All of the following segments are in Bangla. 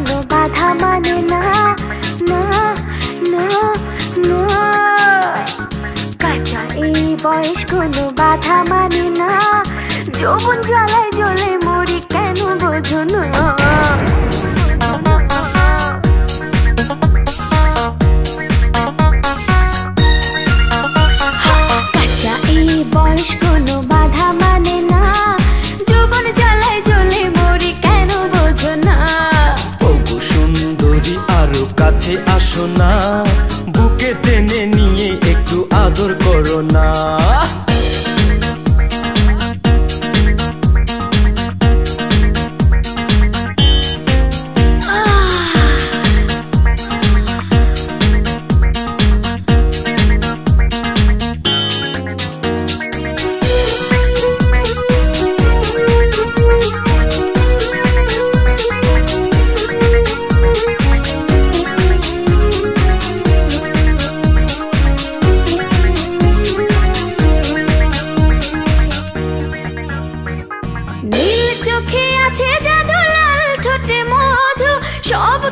বয়স কোনো বাধা না। বুকে টেনে নিয়ে একটু আদর করো না।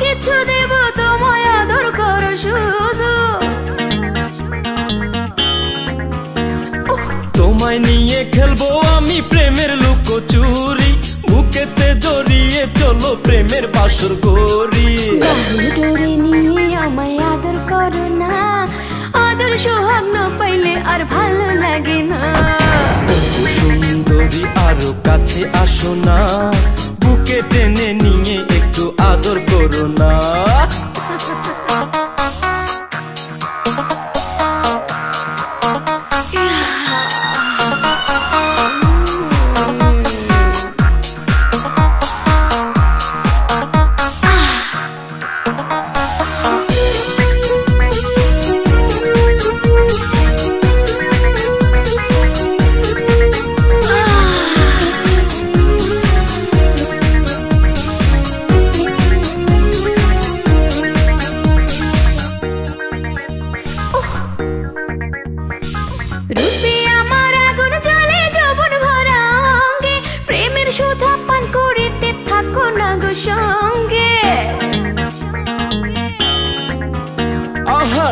কিছু দেব তোমায় আদর করো শুধু। তোমায় নিয়ে খেলব আমি প্রেমের লুকোচুরি বুকেতে জড়িয়ে চলো প্রেমের বাসর করি। ডোরে নিয়ে আমায় আদর করো না আদর সোহাগ না পাইলে আর ভালো লাগে না। সুন্দরী আরও কাছে আসো না বুকে টেনে আদর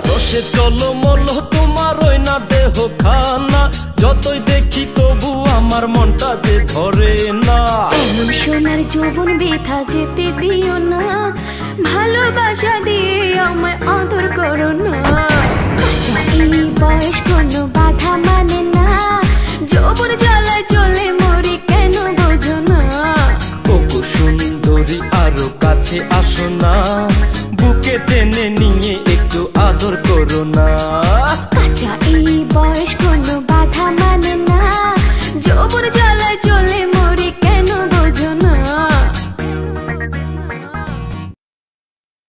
রসে চলো মল তোমার ওই না দেহ খানা যতই দেখি তবু আমার মনটা যে ধরে না। এমন সোনার যৌবন বেথা যেতে দিও না। ভালোবাসা দিয়ে আমায় আদর করো না। বয়স কোনো না। কাঁচা এই বয়স কোনো বাধা মানে না। যৌবন